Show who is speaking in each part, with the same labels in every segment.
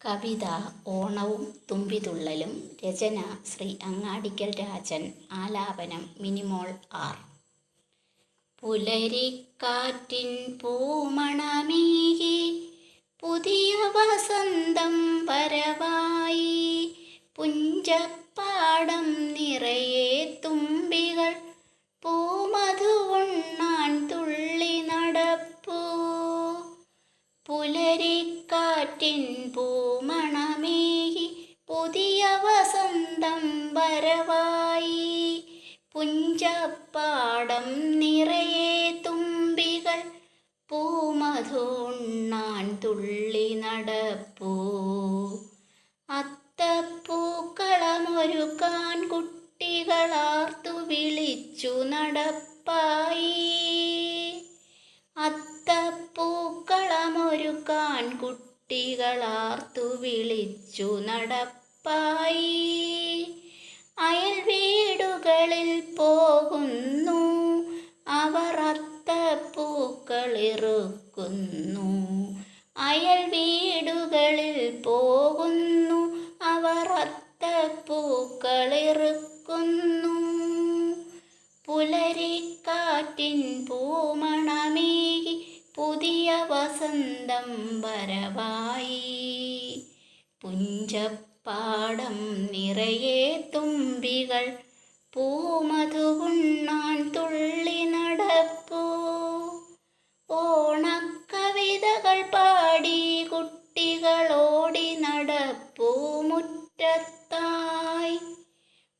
Speaker 1: കവിത ഓണവും തുമ്പിതുള്ളലും രചന ശ്രീ അങ്ങാടിക്കൽ രാജൻ ആലാപനം മിനിമോൾ ആർ. പുലരിക്കാറ്റിൻ പൂമണമേകി പുതിയ വസന്തം വരവായി പുഞ്ചപ്പാടം പൂമണമേകി പുതിയ വസന്തം വരവായി. പുഞ്ചപ്പാടം നിറയെ തുമ്പികൾ പൂമധുണ്ണാൻ തുള്ളി നടപ്പൂ. അത്തപ്പൂക്കളമൊരുക്കാൻ കുട്ടികളാർത്തു വിളിച്ചു നടപ്പായി. കുട്ടികളാർത്തു വിളിച്ചു നടപ്പായി അയൽ വീടുകളിൽ പോകുന്നു അവർ അത്തപ്പൂക്കളിറുക്കുന്നു. അയൽ വീടുകളിൽ പോകുന്നു അവർ അത്തപ്പൂക്കളിറുക്കുന്നു. പുലരിക്കാറ്റിൻ പൂമ വസന്തം വരവായി. പുഞ്ചപ്പാടം നിറയെ തുമ്പികൾ പൂമധുകുണ്ണാൻ തുള്ളി നടപ്പൂ. ഓണക്കവിതകൾ പാടി കുട്ടികളോടി നടപ്പൂ മുറ്റത്തായി.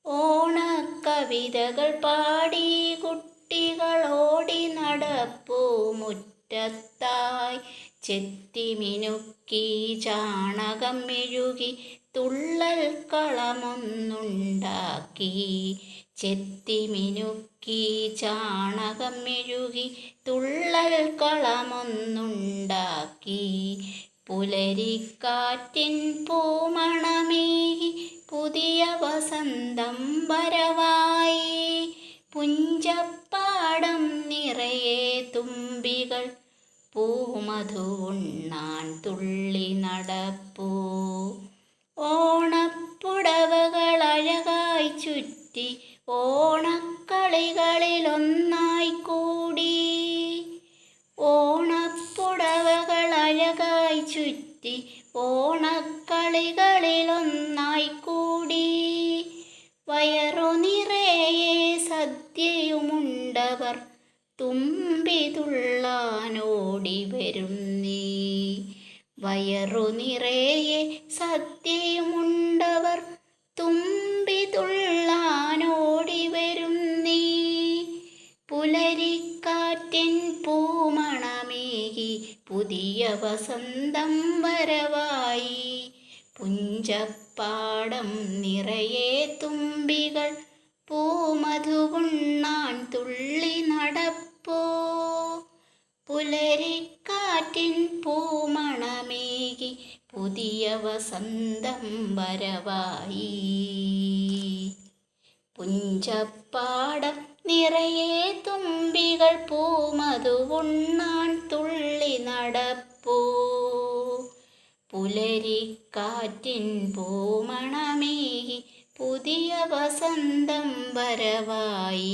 Speaker 1: ഓണക്കവിതകൾ പാടി കുട്ടികളോടി നടപ്പൂ മുറ്റത്തായി. ചെത്തിമിനുക്കി ചാണകം മെഴുകി തുള്ളൽ കളമൊന്നുണ്ടാക്കി. ചെത്തിമിനുക്കി ചാണകം മെഴുകി തുള്ളൽ കളമൊന്നുണ്ടാക്കി. പുലരിക്കാറ്റിൻ പൂമണമേകി പുതിയ വസന്തം വരവായി. പൂമധുവുണ്ണാൻ തുള്ളി നടപ്പൂ. ഓണപ്പുടവകൾ അഴകായി ചുറ്റി ഓണക്കളികളിലൊന്നായി കൂടി. ഓണപ്പുടവകൾ അഴകായി ചുറ്റി ഓണക്കളികളിലൊന്നായി കൂടി. വയറു നിറയെ സദ്യയുമുണ്ടവർ തുമ്പിതുള്ളാനോടി വരും നീ. വയറു നിറയെ സദ്യയുമുണ്ടവർ തുമ്പിതുള്ളാനോടി വരും നീ. പുലരിക്കാറ്റിൻ പൂമണമേകി പുതിയ വസന്തം വരവായി. പുഞ്ചപ്പാടം നിറയെ തുമ്പികൾ പൂമധുവുണ്ണാൻ തുള്ളി നടപ്പോ. പുലരിക്കാറ്റിൻ പൂമണമേകി പുതിയ വസന്തം വരവായി. പുഞ്ചപ്പാടം നിറയെ തുമ്പികൾ പൂമധുവുണ്ണാൻ തുള്ളി നടപ്പൂ. പുലരിക്കാറ്റിൻ പൂമണമേകി പുതിയ വസന്തം വരവായി.